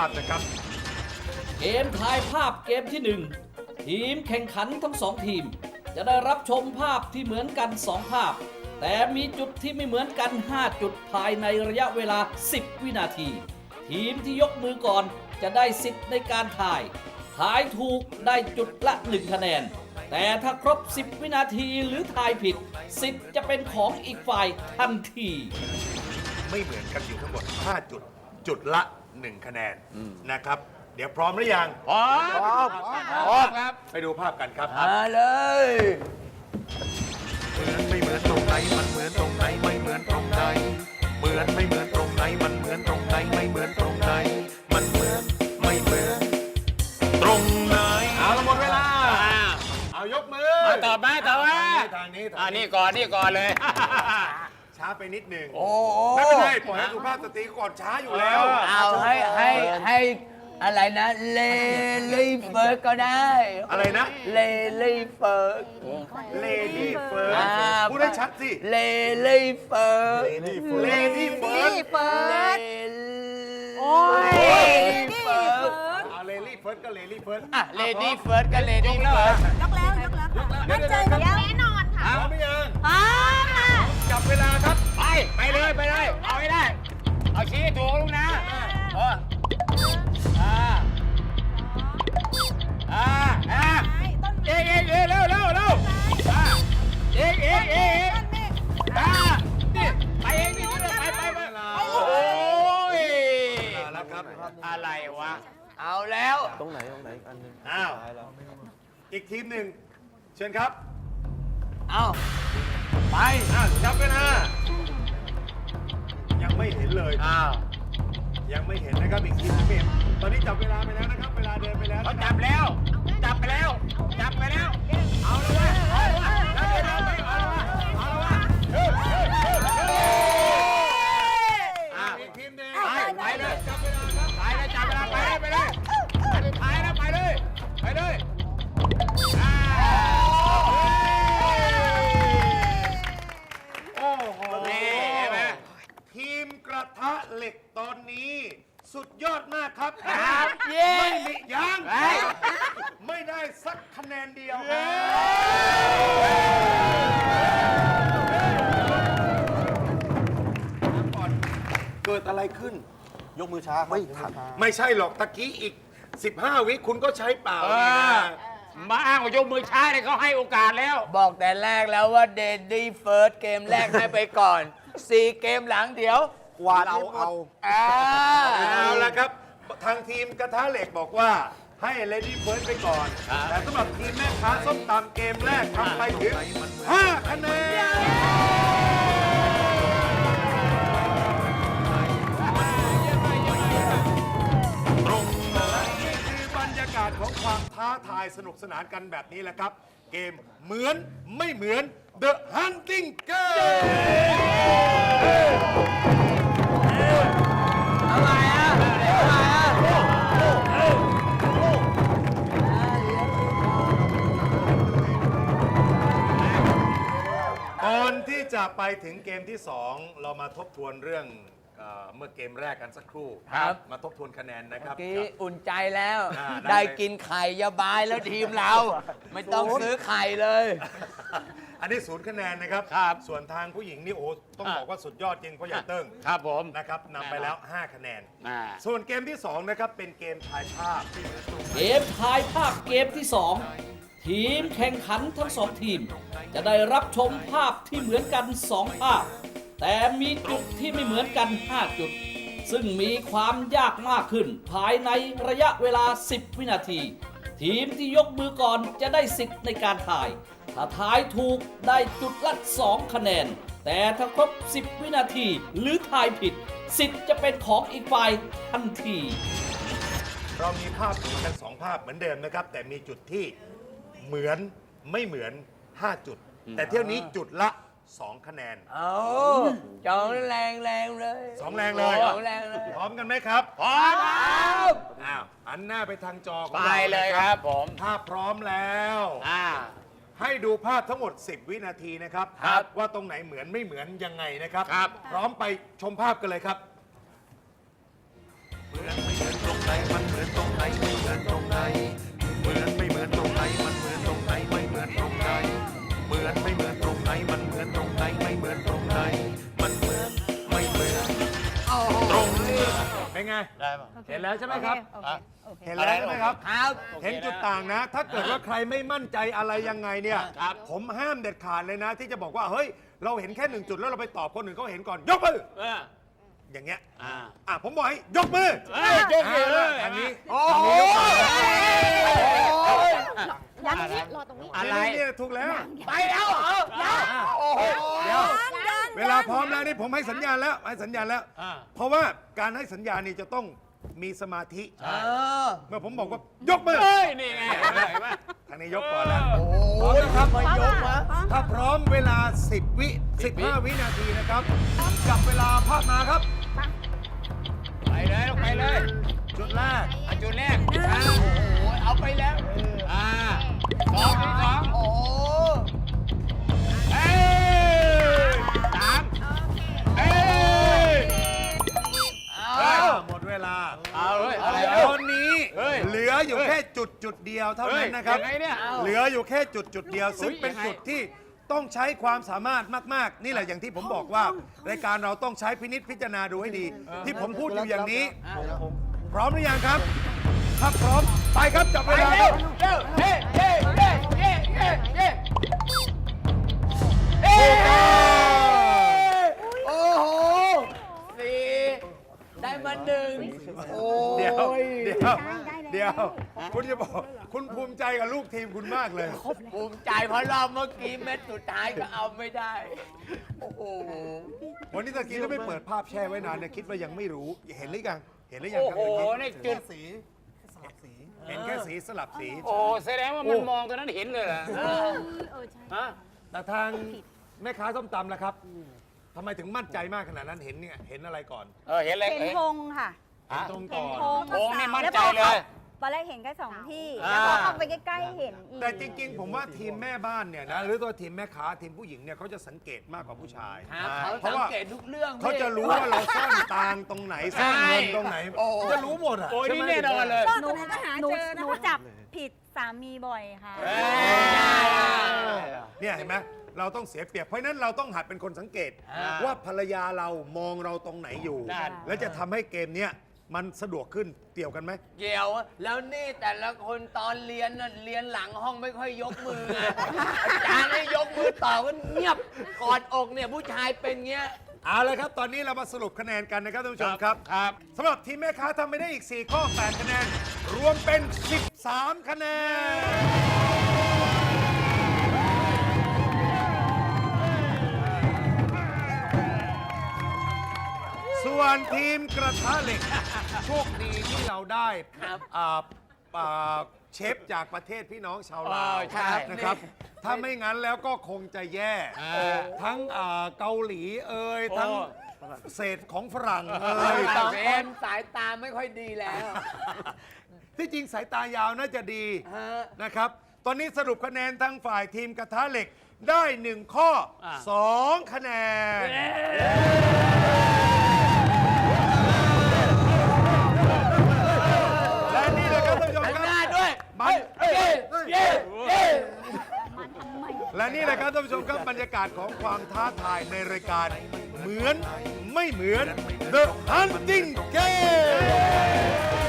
าพนะครับ เกมทายภาพเกมที่ 1 ทีมแข่งขันทั้งสองทีม จะได้รับชมภาพที่เหมือนกัน 2 ภาพ แต่มีจุดที่ไม่เหมือนกัน 5 จุดภายในระยะเวลา 10 วินาที ทีมที่ยกมือก่อนจะได้สิทธิ์ในการถ่าย ถ่ายถูกได้จุดละ 1 คะแนน แต่ถ้าครบ 10 วินาทีหรือถ่ายผิด สิทธิ์จะเป็นของอีกฝ่ายทันที ไม่เหมือนกันอยู่ทั้งหมด 5 จุด จุดละ 1 คะแนนนะครับ เดี๋ยวพร้อมหรือยังพร้อมพร้อมพร้อมครับ ไปดูภาพกันครับมาเลยเหมือนไม่เหมือนตรงไหนมันเหมือนตรงไหนไม่เหมือนตรงไหนเหมือนไม่เหมือนตรงไหนมันเหมือนตรงไหนไม่เหมือนตรงไหนมันเหมือนไม่เหมือนตรงไหนเอาละหมดเวลาเอายกมือมาตอบไหมตอบไหมทางนี้ทาอ่างนี้นี่ก่อนนี่ก่อนเลยช้าไปนิดหนึ่งโอ้ไม่เป็นไรปล่อย ให้สุภาพสตรีก่อนช้าอยู่แล้ว เอาให้ให้ให้อะไรนะ เลลี่เฟิร์สก็ได้ อะไรนะ เลลี่เฟิร์สเลดี้เฟิร์อ่าพูดให้ชัดสิ เลลี่เฟิร์สเลดี้เฟิร์สเฟิร์สโอ้ยเฟิร์สเอาเลดี้เฟิร์สก็เลดี้เฟิร์สอะเลดี้เฟิร์สก็เลดี้เฟิร์สยกแล้วยกแล้วมั่นใจแน่นอนค่ะพร้อมหรือยังพร้อมค่ะ จับเวลาครับ ไป ไปเลยไปเลย เอาให้ได้ เอาชี้ให้ถูกลูกนะ เอออ่าอ่าอ่าต้นเอกเอกเอกเร็วเร็วเร็วอ่าเอกเอกเอกเอกอ่านี่ไปเองนี่ไปไปไปโอ้ยมาแล้วครับอะไรวะ เอาแล้วอ้าว อีกทีมหนึ่งเชิญครับ เอา ไปอ้าวจับเวลายังไม่เห็นเลย อ้าวยังไม่เห็นนะครับอีกทีมไม่เห็นตอนนี้จับเวลาไปแล้วนะครับ เวลาเดินไปแล้วเขานะคจัรับ บแล้ว จับไปแล้ว จับไปแล้ว เอาเลยเว้ยากครับครับเย้ไม่มียังเฮ้ยไม่ได้สักคะแนนเดียวเกิดอะไรขึ้น ยกมือช้าไม่ทันไม่ใช่หรอกตะกี้อีก 15 วิคุณก็ใช้เปล่าเอนี่อนะมาอ้างว่ายกมือช้าเนี่ยเขาให้โอกาสแล้ว บอกแต่แรกแล้วว่าเดดดี้เฟิร์สเกมแรกให้ไปก่อนสี่เกมหลังเดี๋ยวกวาดเอาเอาอ่าเอาละครับ ทางทีมกระทะเหล็กบอกว่าให้เลดี้เฟิร์สไปก่อน แต่สำหรับทีมแม่ค้าส้มตำเกมแรกทำไปถึง 5 คะแนนตรงเลยนี่คือบรรยากาศของความท้าทายสนุกสนานกันแบบนี้แหละครับ เกมเหมือนไม่เหมือน The Hunting Game อนที่จะไปถึงเกมที่ 2 เรามาทบทวนเรื่องเอ่อเมื่อเกมแรกกันสักครู่ครับ มาทบทวนคะแนนนะครับ เมื่อกี้อุ่นใจแล้ว อ่าได้ ได้กินไข่ยาบายแล้วทีมเรา ไม่ต้องซื้อไข่เลย อันนี้ศูนย์คะแนนนะครับ ครับส่วนทางผู้หญิงนี่โอ้ต้องอ่าบอกว่าสุดยอดจริงเพราะอย่าเติ้งครับผมนะครับนำไปแล้ว 5 คะแนน อ่า ส่วนเกมที่ 2 นะครับ เป็นเกมทายภาพเกมทายภาพเกมที่ 2 ทีมแข่งขันทั้งสองทีม จะได้รับชมภาพที่เหมือนกัน 2 ภาพ แต่มีจุดที่ไม่เหมือนกัน 5 จุด ซึ่งมีความยากมากขึ้น ภายในระยะเวลา 10 วินาที ทีมที่ยกมือก่อนจะได้สิทธิ์ในการถ่าย ถ้าทายถูกได้จุดละ 2 คะแนน แต่ถ้าครบ 10 วินาทีหรือทายผิด สิทธิ์จะเป็นของอีกฝ่ายทันทีเรามีภาพเหมือนกัน2ภาพเหมือนเดิมนะครับ แต่มีจุดที่เหมือนไม่เหมือน 5 จุด แต่เที่ยวนี้จุดละ 2 คะแนน เอาจองแรงแรงๆเลยสองแรงเลย สองแรงเลยพร้อมกันไหมครับ พร้อมครับอ้าวหันหน้าไปทางจอของไปเราเลยครับผมภาพพร้อมแล้ว อ่า ให้ดูภาพทั้งหมด 10 วินาทีนะครับ ครับว่าตรงไหนเหมือนไม่เหมือนยังไงนะครับ ครับ พร้อมไปชมภาพกันเลยครับ เห็นแล้วใช่ไหมครับเห็นแล้วใช่ไหมครับ ครับ เห็นจุดต่างนะ ถ้าเกิดว่าใครไม่มั่นใจอะไรยังไงเนี่ยผมห้ามเด็ดขาดเลยนะ ที่จะบอกว่า เฮ้ย เราเห็นแค่หนึ่งจุดแล้วเราไปตอบคนอื่นเขาเห็นก่อน ยกมือ เอออย่างเงี้ย อ่าอะผมบอกให้ยกมือเฮ้ยยกมือเลยทางนี้โอ้โหยังนี้รอตรงนี้อะไรนี่นี่ถูกแล้ว ไปแล้วเหรอโอ้โหเดี๋ยวยังเวลาพร้อมแล้วนี่ผมให้สัญญาณแล้วให้สัญญาณแล้ว อ่าเพราะว่าการให้สัญญาณนี่จะต้อง มีสมาธิเออเมื่อผมบอกว่ายกมือเฮ้ยนี่ไงเห็นไหมทางนี้ยกก่อนแล้วโอ้ยครับมายกมาถ้าพร้อมเวลา 10 วิ 15 วินาทีนะครับจับเวลาภาพมาครับ ไปเลยลงไปเลยจุดแรกอะจุดแรกอ่าโอ้โหเอาไปแล้วอ่าสองที่สองโอ้โหาเอาเลยเอาเลยตอนนี้เฮ้ยเหลืออยู่แค่จุดจุดเดียวเท่านั้นนะครับ เฮ้ยยังไงเนี่ยเหลืออยู่แค่จุดจุดเดียว ซึ่งเฮ้ยเป็นยังไงจุดที่ต้องใช้ความสามารถมาก ๆ นี่แหละอย่างที่ผมบอกว่า รายการเราต้องใช้พินิษพิจารณาดูให้ดี ที่ผมพูดอยู่อย่างนี้ พร้อมหรือยังครับถ้าพร้อมไปครับจับเวไปลาคเร็รัวบเร็วเฮ้เฮ้เฮ้เฮ้เฮ้เฮ้เฮ้โอ้โหสี่ได้มาหนึ่งโอ้ เดี๋ยวยเดี๋ยว เดี๋ยว คุณจะบอก คุณภูมิใจกับลูกทีมคุณมากเลย ภูมิใจเพราะรอบเมื่อกี้เม็ดสุดท้ายก็เอาไม่ได้ โอ้โห วันนี้ตะกี้ถ้าไม่เปิดภาพแช่ไว้นานเนี่ยคิดว่ายังไม่รู้ เห็นหรือยัง เห็นหรือยังโอ้ครับโหตะกี้นี่จุดสีเห็นแค่สีสลับสี โอ้โหแสดงว่ามันมองตอนนั้นเห็นเลยเหรอฮะแต่ทางแม่ค้าส้มตำล่ะครับทำไมถึงมั่นใจมากขนาดนั้นเห็นเนี่ยเห็นอะไรก่อน เออเห็นเลยเห็นธงค่ะ เห็นตรงเห็ก่นอนธงโอ้นี่มั่นแล้วใจพอเลย ตอนแรกเห็นแค่สองที่อ่าแล้วพอเข้าไปใกล้ๆเห็นอีก แต่จริงๆ ผมว่าทีมแม่บ้านเนี่ยนะหรือตัวทีมแม่ค้าทีมผู้หญิงเนี่ยเขาจะสังเกตมากกว่าผู้ชายครับเขาเพสัราะงว่าเกตทุกเรื่องเขาจะรู้ว่าเราซ่อนตังค์ตรงไหนซ่อนเงินตรงไหนจะรู้หมดอะ โอ้ยใช่นี่ไหมแน่นอนเลย หนูหนูหนูจับผิดสามีบ่อยค่ะเอ้ยเนี่ยเห็นไหมเราต้องเสียเปรียบเพราะฉะนั้นเราต้องหัดเป็นคนสังเกต อ่าว่าภรรยาเรามองเราตรงไหนอยู่ นั่น แล้วจะทำให้เกมเนี้ย มันสะดวกขึ้นเกี่ยวกันไหม เกี่ยวแล้วนี่แต่ละคนตอนเรียนน่ะเรียนหลังห้องไม่ค่อยยกมือไง อาจารย์ให้ยกมือต่อก็เงียบกอดอกเนี่ยผู้ชายเป็นเงี้ย เอาเลยครับ ตอนนี้เรามาสรุปคะแนนกันนะครับท่านผู้ชมครับครับสำหรับทีมแม่ค้าทำไปได้อีก 4 ข้อ 8 คะแนน รวมเป็น 13 คะแนน ส่วนทีมกระทะเหล็ก โชคดีที่เราได้ครับอ่าอ่าเชฟจากประเทศพี่น้องชาวลาวเออใช่นะครับถ้าไม่งั้นแล้วก็คงจะแย่อ่าทั้งอ่าเกาหลีเอ่ยทั้งโอ้เศษของฝรั่งเอ่เฮ้ยยทั้งคนสายตาไม่ค่อยดีแล้วที่จริงสายตายาวน่าจะดี ฮะ นะครับ ตอนนี้สรุปคะแนนทางฝ่ายทีมกระทะเหล็กได้หนึ่งข้อ อ่าสองคะแนนาศของความท้าทายในรายการ เหมือนไม่เหมือน The Hunting Game